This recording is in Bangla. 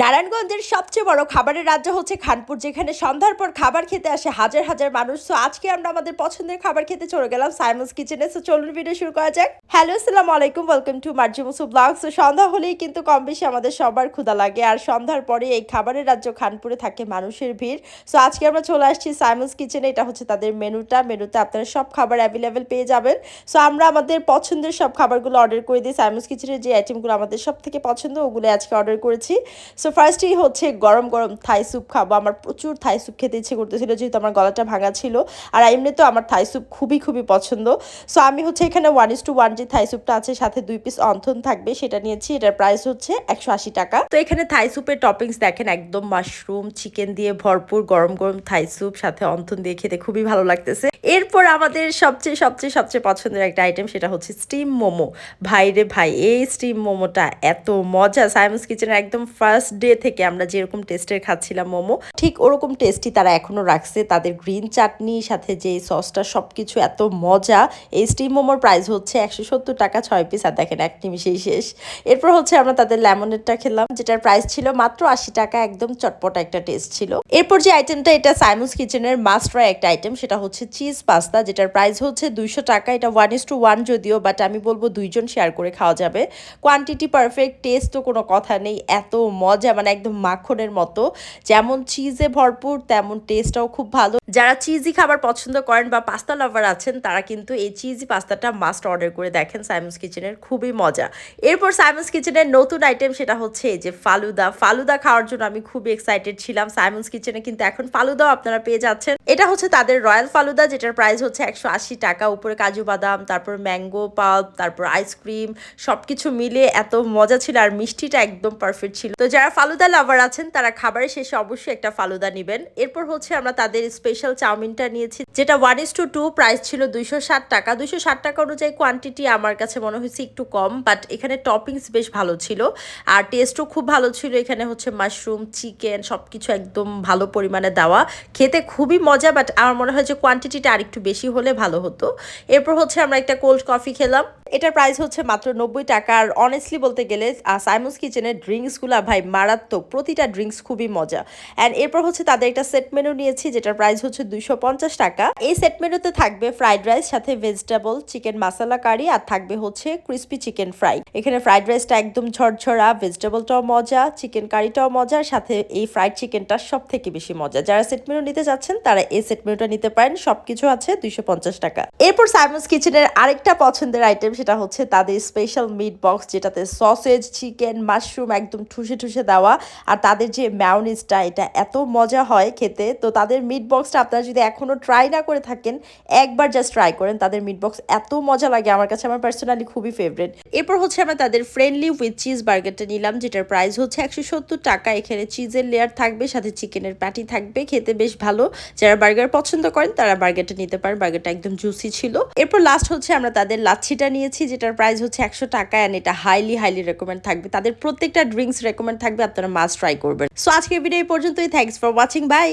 নারায়ণগঞ্জের সবচেয়ে বড় খাবারের রাজ্য হচ্ছে খানপুর, যেখানে সন্ধ্যার পর খাবার খেতে আসে হাজার হাজার মানুষ। তো আজকে আমরা আমাদের পছন্দের খাবার খেতে চলে গেলাম সাইমন্স কিচেনে। তো চলুন ভিডিও শুরু করা যাক। হ্যালো আসসালামু আলাইকুম ওয়েলকাম টু মার্জিমুসু ব্লগ তো সন্ধ্যা হলেই কিন্তু কম বেশি আমাদের সবার ক্ষুধা লাগে, আর সন্ধ্যার পরে এই খাবারের রাজ্য খানপুরে থাকে মানুষের ভিড়। সো আজকে আমরা চলে আসছি সাইমন্স কিচেনে, এটা হচ্ছে তাদের মেনুটা। মেনুতে আপনারা সব খাবার অ্যাভেলেবেল পেয়ে যাবেন। সো আমরা আমাদের পছন্দের সব খাবারগুলো অর্ডার করে দিই। সাইমন্স কিচেনের যে আইটেমগুলো আমাদের সব থেকে পছন্দ ওগুলো আজকে অর্ডার করেছি। সো ফার্স্টেই হচ্ছে গরম গরম থাই স্যুপ খাব। আমার প্রচুর থাই স্যুপ খেতে ইচ্ছে করতেছিল, যেহেতু আমার গলাটা ভাঙা ছিল। আর এমনি তো আমার থাই স্যুপ খুবই খুবই পছন্দ। সো আমি হচ্ছে এখানে ওয়ান ইস টু ওয়ান যে থাই স্যুপটা আছে, সাথে দুই পিস অন্থন থাকবে, সেটা নিয়েছি। এটার প্রাইস হচ্ছে একশো আশি টাকা। তো এখানে থাই স্যুপের টপিংস দেখেন, একদম মাশরুম চিকেন দিয়ে ভরপুর গরম গরম থাই স্যুপ সাথে অন্থন দিয়ে খেতে খুবই ভালো লাগতেছে। এরপর আমাদের সবচেয়ে সবচেয়ে সবচেয়ে পছন্দের একটা আইটেম সেটা হচ্ছে স্টিম মোমো। ভাই রে ভাই, এই স্টিম মোমোটা এত মজা। সাইমন্স কিচেনের একদম ফার্স্ট ডে থেকে আমরা যেরকম টেস্টের খাচ্ছিলাম মোমো, ঠিক ওরকম টেস্টই তারা এখনও রাখছে। তাদের গ্রিন চাটনি সাথে যে সসটা সবকিছু এত মজা। এই স্টিম মোমোর প্রাইস হচ্ছে একশো সত্তর টাকা, ছয় পিস আর দেখেন, এক নিমিশেই শেষ। এরপর হচ্ছে আমরা তাদের লেমনেরটা খেলাম, যেটার প্রাইস ছিল মাত্র আশি টাকা। একদম চটপটা একটা টেস্ট ছিল। এরপর যে আইটেমটা এটা সাইমন্স কিচেনের মাস্ট একটা আইটেম সেটা হচ্ছে চিজ পাস্তা যেটার প্রাইস হচ্ছে দুইশো টাকা। এটা ওয়ান ইস টু ওয়ান যদিও বাট আমি বলব দুইজন শেয়ার করে খাওয়া যাবে। কোয়ান্টিটি পারফেক্ট টেস্ট তো কোনো কথা নেই। এত মজা মানে একদম মাখনের মতো। যেমন চিজে ভরপুর, তেমন টেস্টটাও খুব ভালো। যারা চিজি খাবার পছন্দ করেন বা পাস্তা লাভার আছেন, তারা কিন্তু এই চিজি পাস্তাটা মাস্ট অর্ডার করে দেখেন সাইমন্স কিচেনের খুবই মজা। এরপর সাইমন্স কিচেনের নতুন আইটেম সেটা হচ্ছে যে ফালুদা। ফালুদা খাওয়ার জন্য আমি খুবই এক্সাইটেড ছিলাম। সাইমন্স কিচেনে কিন্তু এখন ফালুদাও আপনারা পেয়ে যাচ্ছেন। এটা হচ্ছে তাদের রয়্যাল ফালুদা, যেটার প্রাইস হচ্ছে একশো আশি টাকা। উপরে কাজু বাদাম, তারপর ম্যাঙ্গো পাল্প তারপর আইসক্রিম সবকিছু মিলে এত মজা ছিল আর মিষ্টিটা একদম পারফেক্ট ছিল। তো যারা ফালুদা লাভার আছেন, তারা খাবারের শেষে অবশ্যই একটা ফালুদা নেবেন। এরপর হচ্ছে আমরা তাদের স্পেশাল চাউমিনটা নিয়েছি, যেটা one is to two price ছিল দুইশো ষাট টাকা। দুইশো ষাট টাকা অনুযায়ী কোয়ান্টিটি আমার কাছে মনে হয়েছে একটু কম বাট এখানে টপিংস বেশ ভালো ছিল। আর টেস্টও খুব ভালো ছিল, এখানে হচ্ছে মাশরুম চিকেন সব কিছু একদম ভালো পরিমাণে দেওয়া। খেতে খুবই মজা বাট আমার মনে হয় যে কোয়ান্টিটিটা আরেকটু বেশি হলে ভালো হতো। এরপর হচ্ছে আমরা একটা কোল্ড কফি খেলাম। এটার প্রাইস হচ্ছে মাত্র নব্বই টাকা। আর অনেস্টলি বলতে গেলে সাইমন্স কিচেনের ড্রিঙ্কসগুলো ভাই মারাত্মক। প্রতিটা ড্রিঙ্কস খুবই মজা। অ্যান্ড এরপর হচ্ছে তাদের একটা সেট মেনু নিয়েছি, যেটার প্রাইস হচ্ছে দুইশো পঞ্চাশ টাকা। এই সেট মেনুতে থাকবে ফ্রাইড রাইস সাথে ভেজিটেবল চিকেন মাসালা কারি আর থাকবে হচ্ছে ক্রিস্পি চিকেন ফ্রাই এখানে ফ্রাইড রাইসটা একদম ঝরঝরা ভেজিটেবলটাও মজা চিকেন কারিটাও মজা সাথে এই ফ্রাইড চিকেনটা সব থেকে বেশি মজা। যারা সেট মেনু নিতে যাচ্ছেন, তারা এই সেট মেনুটা নিতে পারেন। সবকিছু আছে দুইশো পঞ্চাশ টাকা। এরপর সাইমন্স কিচেনের আরেকটা পছন্দের আইটেম সেটা হচ্ছে তাদের স্পেশাল মিট বক্স যেটাতে সসেজ চিকেন মাশরুম একদম ঠুসে ঠুসে দেওয়া। আর তাদের যে ম্যাওনিজটা এটা এত মজা হয় খেতে। তো তাদের মিট বক্সটা আপনারা যদি এখনও ট্রাই না করে থাকেন, একবার জাস্ট ট্রাই করেন। তাদের মিট বক্স এত মজা লাগে। আমার কাছে আমার পার্সোনালি খুবই ফেভারিট এরপর হচ্ছে আমরা তাদের ফ্রেন্ডলি উইথ চিজ বার্গারটা নিলাম, যেটার প্রাইস হচ্ছে একশো সত্তর টাকা। এখানে চিজের লেয়ার থাকবে, সাথে চিকেনের প্যাটি থাকবে। খেতে বেশ ভালো। যারা বার্গার পছন্দ করেন, তারা বার্গারটা নিতে পারেন। বার্গারটা একদম জুসি ছিল। এরপর লাস্ট হচ্ছে আমরা তাদের লাচ্ছিটা নিয়েছি, যেটার প্রাইস হচ্ছে একশো টাকা অ্যান্ড এটা হাইলি হাইলি রেকমেন্ড থাকবে। তাদের প্রত্যেকটা ড্রিঙ্কস রেকমেন্ড থাকবে, আপনারা মাছ ট্রাই করবেন। সো আজকে ভিডিও এই পর্যন্তই। Thanks for watching by